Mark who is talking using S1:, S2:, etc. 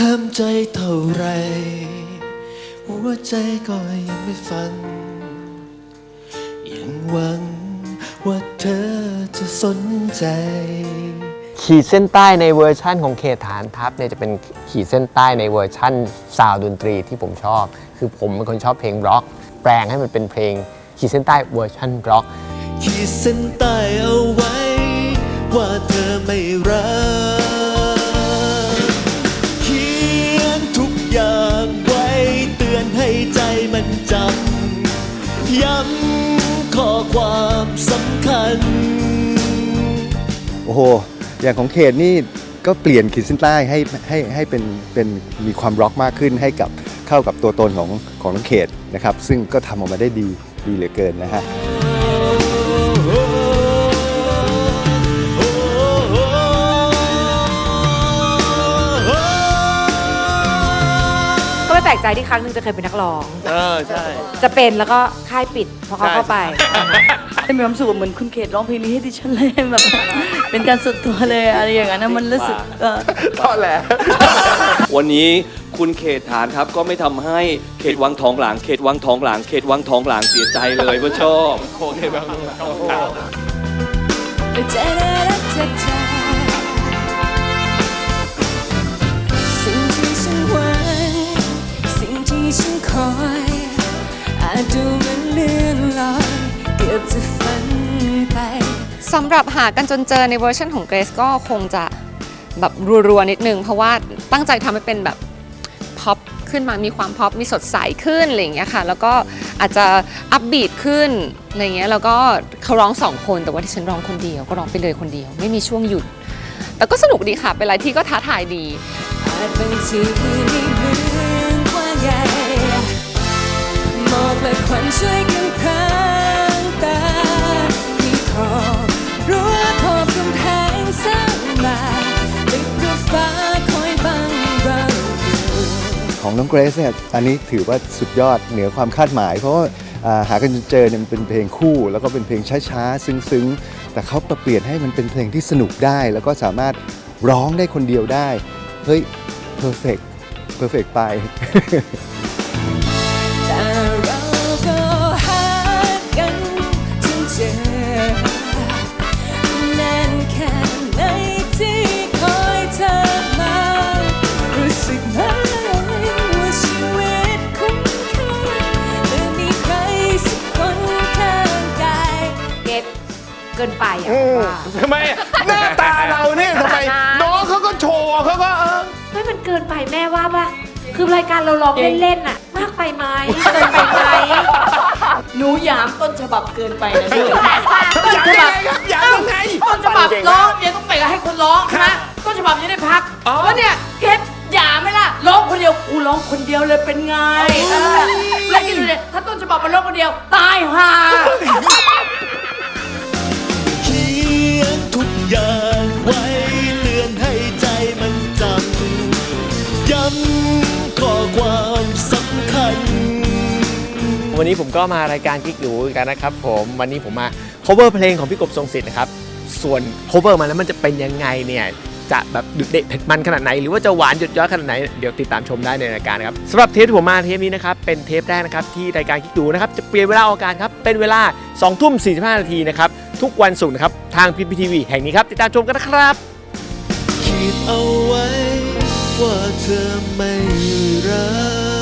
S1: ห้ามใจเท่าไร หัวใจก็ยังไม่ฟัง ยังหวังว่าเธอจะสนใจ
S2: ขีดเส้นใต้ในเวอร์ชั่นของเขตฐานทัพเนี่ยจะเป็นขีดเส้นใต้ในเวอร์ชั่นซาวด์ดนตรีที่ผมชอบ คือผมเป็นคนชอบเพลงร็อก แปลงให้มันเป็นเพลง ขีดเส้นใต้เวอร์ชั่นร็อก
S1: ขีดเส้นใต้เอาไว้ ว่าเธอไม่รัก ย้ำข้อความสำคัญ
S3: โอ้โห อย่างของเขตนี่ก็เปลี่ยนขีดเส้นใต้ให้ให้ให้เป็นเป็นมีความร็อกมากขึ้นให้กับเข้ากับตัวตนของของน้องเขตนะครับ ซึ่งก็ทำออกมาได้ดีดีเหลือเกินนะฮะ
S4: แปลกใจที่ครั้งหนึงจะเคยเป็นนักร้อง
S1: เออใช่
S4: จะเป็นแล้วก็ค่ายปิดพอเขาเข้าไป
S5: ได้มีความสุขเหมือนคุณเขตร้องเพลงนี้ให้ดิฉันเลยแบบ เป็นการส่วนตัวเลยอะไรอย่างนั้นนะมันรู้สึกเออ
S6: วันนี้คุณเขตฐานครับก็ไม่ทำให้เขตวังทองหลางเขตวังทองหลางเขตวังทองหลางเสียใจเลยว่าชอบ
S7: สิ่ง สำ
S8: หรับหากันจนเจอในเวอร์ชันของเกรซก็คงจะแบบรัวๆนิดนึง เพราะว่าตั้งใจทำให้เป็นแบบพ็อปขึ้นมามีความพ็อปมีสดใสขึ้นอะไรอย่างเงี้ยค่ะ แล้วก็อาจจะอัพบีทขึ้นอะไรเงี้ยแล้วก็เขาร้องสองคนแต่ว่าที่ฉันร้องคนเดียวก็ร้องไปเลยคนเดียว ไม่มีช่วงหยุด แต่ก็สนุกดีค่ะเป็นอะไรที่ก็ท้าทายดี
S7: ของ
S3: น้องเกรซเนี่ยอันนี้ถือว่าสุดยอดเหนือความคาดหมาย เพราะว่าอ่าหากันจนเจอเนี่ยมันเป็นเพลงคู่ แล้วก็เป็นเพลงช้าๆซึ้งๆ แต่เขาเปลี่ยนให้มันเป็นเพลงที่สนุกได้ แล้วก็สามารถร้องได้คนเดียวได้ เฮ้ยเพอร์เฟกเพอร์เฟกไป
S7: เกินไป
S4: อะว่า
S9: ทำไมอะหน้าตาเราเนี่ยทำไมน้องเขาก็โชว์เขาก็เออ
S4: ไม่มันเกินไปแม่ว่าป่ะคือรายการเราร้องเล่นๆน่ะ มากไปไหมเกินไปไหม
S5: หนูหยามต้นฉบับเกินไปนะลูก
S9: อยากยังไงครับอยากยังไง
S5: ต้นฉบับร้องยังต้องไปให้คนร้องนะต้นฉบับยังได้พักแล้วเนี่ยเกตหยามไหมล่ะร้องคนเดียวกูร้องคนเดียวเลยเป็นไงเออแล้วคิดดูเลยถ้าต้นฉบับมันร้องคนเดียวตายห่า
S1: วันนี้
S2: ผมก็มารายการกิ๊กหนูกันนะครับผมวันนี้ผมมา cover เพลงของพี่กบทรงศิษย์นะครับส่วน cover มาแล้วมันจะเป็นยังไงเนี่ยจะแบบดุเด็ดเผ็ดมันขนาดไหน หรือว่าจะหวานหยดย้อยขนาดไหน เดี๋ยวติดตามชมได้ในรายการครับสำหรับเทปที่ผมมาเทปนี้นะครับเป็นเทปแรกนะครับที่รายการกิ๊กดูนะครับจะเปลี่ยนเวลาออกอากาศครับเป็นเวลา2ทุ่ม45นาทีนะครับทุกวันศุกร์นะครับทางพีพีทีวีแห่งนี้ครับติดตามชมกันนะครับ
S1: ขีดเอาไว้ว่าเธอไม่รัก